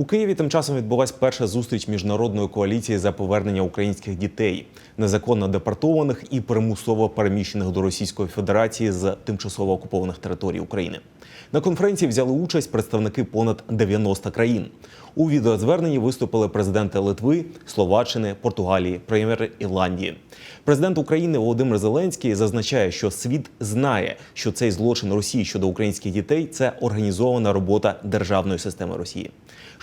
У Києві тим часом відбулася перша зустріч міжнародної коаліції за повернення українських дітей, незаконно депортованих і примусово переміщених до Російської Федерації з тимчасово окупованих територій України. На конференції взяли участь представники понад 90 країн. У відеозверненні виступили президенти Литви, Словаччини, Португалії, прем'єр Ірландії. Президент України Володимир Зеленський зазначає, що світ знає, що цей злочин Росії щодо українських дітей це організована робота державної системи Росії.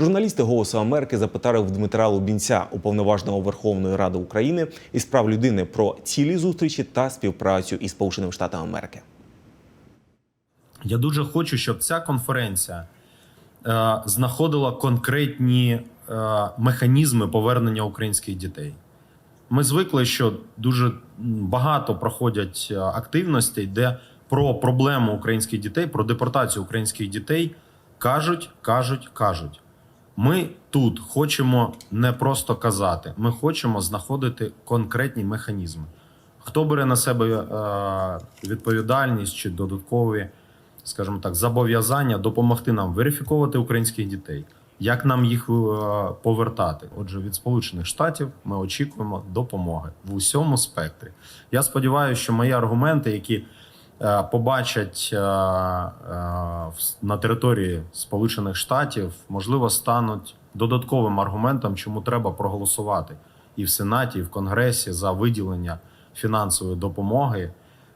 Журналісти Голосу Америки запитали в Дмитра Лубінця, уповноваженого Верховної Ради України із прав людини про цілі зустрічі та співпрацю із Сполученими Штатами Америки. Я дуже хочу, щоб ця конференція е, знаходила конкретні е, механізми повернення українських дітей. Ми звикли, що дуже багато проходять е, активностей, де про проблему українських дітей, про депортацію українських дітей кажуть, кажуть, кажуть. Ми тут хочемо не просто казати, ми хочемо знаходити конкретні механізми. Хто бере на себе е, відповідальність чи додаткові, скажімо так, зобов'язання допомогти нам верифіковувати українських дітей, як нам їх е, повертати? Отже, від Сполучених Штатів ми очікуємо допомоги в усьому спектрі. Я сподіваюся, що мої аргументи, які побачать е, е, на території Сполучених Штатів, можливо, стануть додатковим аргументом, чому треба проголосувати і в Сенаті, і в Конгресі за виділення фінансової допомоги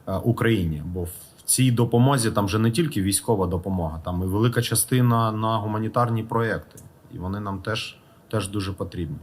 е, Україні. Бо в цій допомозі там же не тільки військова допомога, там і велика частина на гуманітарні проекти, і вони нам теж, теж дуже потрібні.